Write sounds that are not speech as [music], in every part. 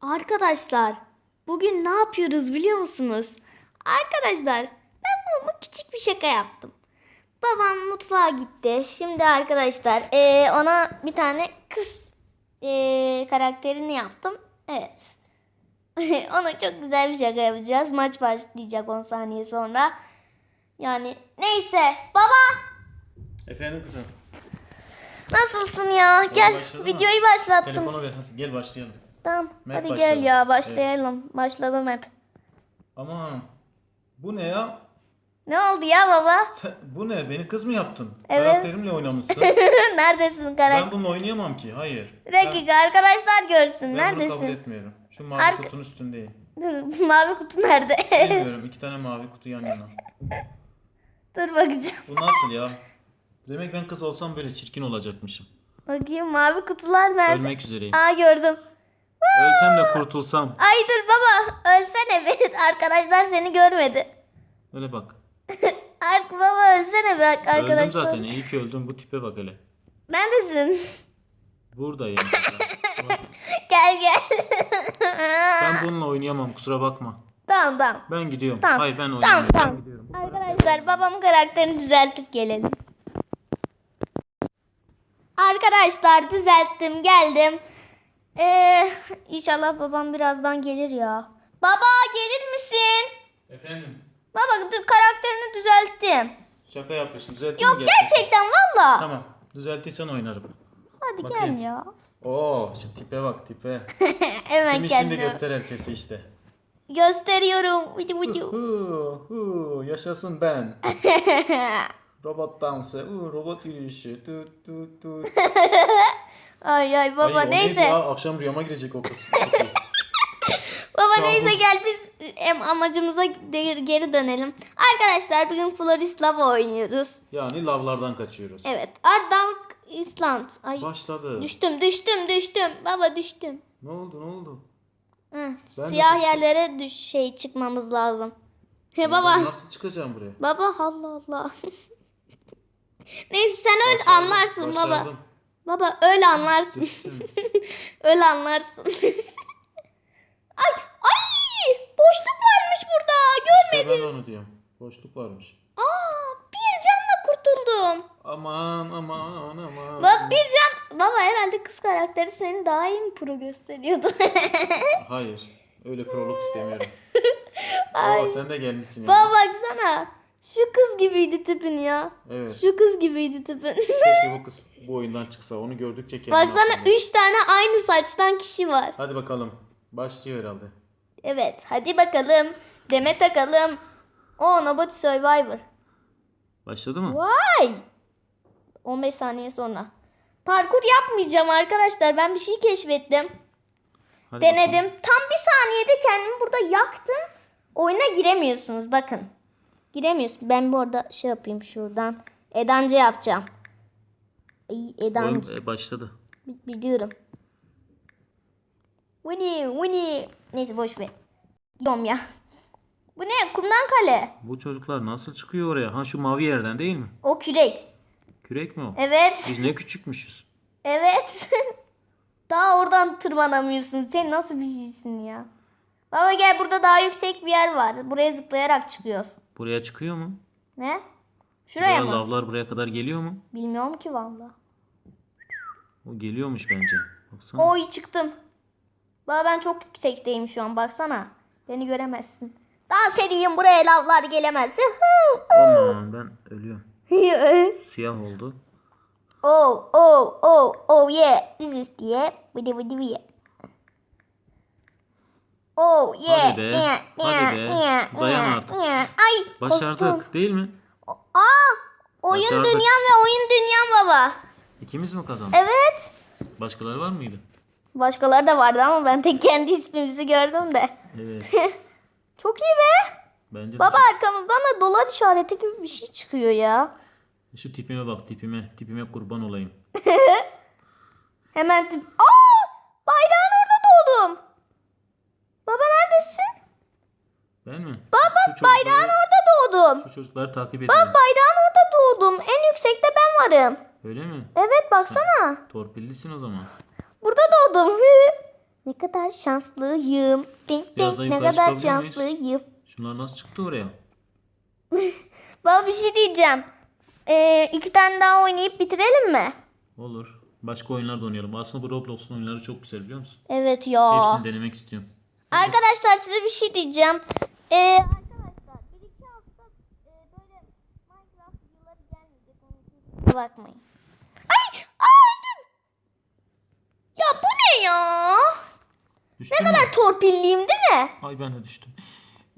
Arkadaşlar bugün ne yapıyoruz biliyor musunuz? Arkadaşlar ben babama küçük bir şaka yaptım. Babam mutfağa gitti. Şimdi arkadaşlar eee, ona bir tane kız eee, karakterini yaptım. Evet. [laughs] ona çok güzel bir şaka yapacağız. Maç başlayacak 10 saniye sonra. Yani neyse. Baba Efendim kızım. nasılsın ya? Gel başladı mı? videoyu başlattım. Telefonu ver hadi gel başlayalım. Tamam. Map Hadi başladı. gel ya başlayalım. Başladım hep. Aman bu ne ya? Ne oldu ya baba? Sen, bu ne? Beni kız mı yaptın? Evet. Karakterimle oynamışsın. [laughs] Neredesin karakter? ben bununla oynayamam ki. Hayır. Bir dakika arkadaşlar görsün. Ben bunu kabul Neredesin? etmiyorum. Şu mavi Arka- kutunun üstündeyim. Dur [laughs] mavi kutu nerede? Bilmiyorum. iki tane mavi kutu yan yana. [laughs] Dur bakacağım. Bu nasıl ya? Demek ben kız olsam böyle çirkin olacakmışım. Bakayım mavi kutular nerede? Ölmek üzereyim. Aa gördüm. Ölsem de kurtulsam. Ay dur baba ölsene [laughs] bir arkadaşlar seni görmedi. Öyle bak. [laughs] Ark baba ölsene Öldüm arkadaşlar. zaten. İyi ki öldüm. Bu tipe bak hele. Neredesin? Buradayım. [laughs] gel gel. ben bununla oynayamam. Kusura bakma. tamam tamam. Ben gidiyorum. Tamam. Hayır ben Tamam oynayamıyorum. tamam. Arkadaşlar babamın karakterini düzeltip gelelim. Arkadaşlar düzelttim geldim. Ee, inşallah babam birazdan gelir ya. Baba gelir misin? Efendim. Baba karakterini düzelttim. Şaka yapıyorsun. Düzelttin Yok mi gerçekten? valla. Tamam. Düzelttiysen oynarım. Hadi Bakayım. gel ya. Oo şu tipe bak tipe. [laughs] Hemen Kimi şimdi kendime. göster herkese işte. Gösteriyorum. Vıcı vıcı. Hu hu yaşasın ben. [laughs] robot dansı, uu, robot yürüyüşü. Tut tut tut. [laughs] ay ay baba Ay, o neydi neyse. Ya, akşam rüyama girecek o kız. [laughs] Baba Kabus. neyse gel biz em, amacımıza de- geri dönelim. Arkadaşlar bugün Florist Lava oynuyoruz. yani lavlardan kaçıyoruz. Evet. Ardank Island. Ay Başladı. düştüm düştüm düştüm. Baba düştüm. Ne oldu ne oldu? Hı, de siyah düştüm. yerlere düş şey çıkmamız lazım. He Ben baba. Nasıl çıkacağım buraya? Baba Allah Allah. [laughs] Neyse sen öl Başardım, anlarsın baba. başardım. Baba öyle anlarsın. [laughs] Öyle anlarsın. [laughs] ay ay boşluk varmış burada. İşte Görmedim. ben onu diyorum. Boşluk varmış. Aa bir canla kurtuldum. Aman aman aman. Bak bir can. Baba herhalde kız karakteri seni daha iyi mi pro gösteriyordu? [laughs] Hayır. Öyle prolog istemiyorum. Aa, sen de gelmişsin. Baba baksana. Şu kız gibiydi tipin ya. Evet. Şu kız gibiydi tipin. [laughs] Keşke bu kız bu oyundan çıksa. Onu gördükçe kendimi baksana hatırlıyorum. üç tane aynı saçtan kişi var. Hadi bakalım. Başlıyor herhalde. Evet hadi bakalım. Deme takalım. O Nobody Survivor. Başladı mı? Vay. 15 saniye sonra. Parkur yapmayacağım arkadaşlar. Ben bir şey keşfettim. Hadi Denedim. bakalım. Tam bir saniyede kendimi burada yaktım. Oyuna giremiyorsunuz bakın. Giremiyorsun. Ben bu arada şey yapayım şuradan. Edancı yapacağım. Edancı. Oyun e, başladı. Bi- Biliyorum. Winnie, Winnie. Neyse boş ver. Gidiyorum ya. Bu ne? Kumdan kale. Bu çocuklar nasıl çıkıyor oraya? Ha şu mavi yerden değil mi? O kürek. Kürek mi o? Evet. Biz ne küçükmüşüz. Evet. [laughs] daha oradan tırmanamıyorsun. Sen nasıl bir şeysin ya? Baba gel burada daha yüksek bir yer var. Buraya zıplayarak çıkıyoruz. Buraya çıkıyor mu? Ne? Şuraya Buraya mı? lavlar buraya kadar geliyor mu? Bilmiyorum ki valla. O geliyormuş bence. Baksana. Oy çıktım. Baba ben çok yüksekteyim şu an baksana. Beni göremezsin. Dans edeyim buraya lavlar gelemez. Aman ben ölüyorum. [laughs] Siyah oldu. oh oh oh oh yeah. This is the Vidi vidi vidi. Oh yeah. Hadi be, Yeah, hadi be. yeah, Dayan artık. yeah. Ay Başardık korktum. değil mi? Aa oyun Başardık. dünyam ve oyun dünyam baba. İkimiz mi kazandık? Evet. Başkaları var mıydı? Başkaları da vardı ama ben tek kendi ismimizi gördüm de. Evet. [laughs] Çok iyi be. Bence Baba çok- arkamızdan da dolar işareti gibi bir şey çıkıyor ya. Şu tipime bak tipime. Tipime kurban olayım. [laughs] Hemen tip... Aa! Bayrağın orada doğdum. Baba neredesin? Ben mi? Baba Şu bayrağın orada doğdum. Şu çocukları takip Baba ediyorum. bayrağın orada doğdum. En yüksekte ben varım. Öyle mi? Evet baksana. Torpillisin o zaman. Burada doğdum. Hı. Ne kadar şanslıyım. Ding daha ne kadar şanslıyım. Şunlar nasıl çıktı oraya? [laughs] Baba bir şey diyeceğim. Ee, iki tane daha oynayıp bitirelim mi? Olur. Başka oyunlar da oynayalım. Aslında bu Roblox'un oyunları çok güzel biliyor musun? Evet ya. Hepsini denemek istiyorum. Arkadaşlar size bir şey diyeceğim. Ee, arkadaşlar bir iki hafta e, böyle Minecraft videoları gelmeyecek. Onun için bakmayın. Ay! Aa, öldüm! Ya bu ne ya? Düştün Ne mü? kadar torpilliyim değil mi? Ay ben de düştüm.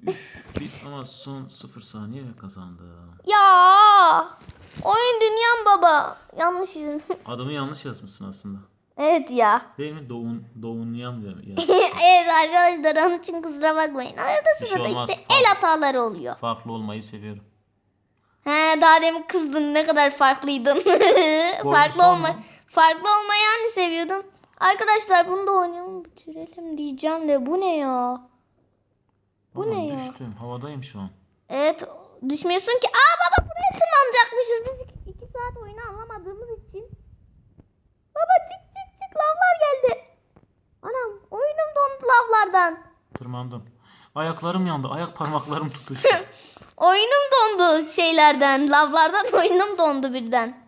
Üf, bir, ama son 0 saniye kazandı. Ya! Oyun dünyam baba. Yanlış izin. [laughs] Adamı yanlış yazmışsın aslında. Evet ya. [laughs] Değil mi? Doğun, Doğunyam diyor. Ya. [laughs] evet arkadaşlar onun için kusura bakmayın. Arada Bir sırada şey olmaz. işte el hataları oluyor. Farklı olmayı seviyorum. He daha demin kızdın ne kadar farklıydın. [laughs] farklı son olma mu? farklı olmayı hani seviyordum. Arkadaşlar bunu da oynayalım bitirelim diyeceğim de bu ne ya? Bu ne ya? Düştüm. Havadayım şu an. Evet düşmüyorsun ki. Aa baba buraya tırmanacakmışız biz iki, iki saat oyunu anlamadığımız için. Baba çık çık çık lavlar geldi. Anam oyunum dondu lavlardan. Tırmandım. Ayaklarım yandı. Ayak parmaklarım tutuştu. [laughs] Oyunum dondu şeylerden lavlardan oyunum dondu birden.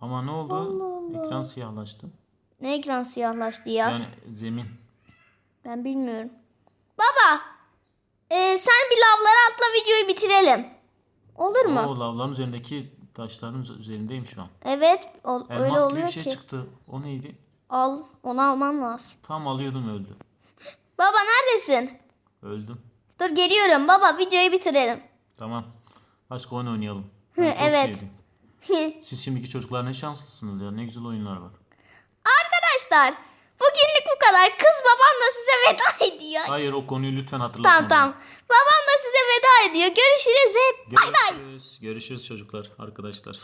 Ama ne oldu? Ekran siyahlaştı. Ne ekran siyahlaştı ya? Yani zemin. Ben bilmiyorum. Baba, e, sen bir lavlara atla videoyu bitirelim. Olur mu? O lavların üzerindeki taşların üz- üzerindeyim şu an. Evet, öyle Elmas gibi oluyor bir şey ki. çıktı. O neydi? Al, onu alman lazım. Tam alıyordum öldü. Baba neredesin? Öldüm. Dur geliyorum baba, videoyu bitirelim. Tamam. Başka oyun oynayalım. Hı, Ben çok evet. sevdim. [laughs] Siz şimdiki çocuklar ne şanslısınız ya. Ne güzel oyunlar var. Arkadaşlar, bugünlük bu kadar. Kız babam da size veda [laughs] ediyor. Hayır o konuyu lütfen hatırlatma. Tamam tamam. Babam da size veda ediyor. Görüşürüz ve bay bay. Görüşürüz çocuklar, arkadaşlar.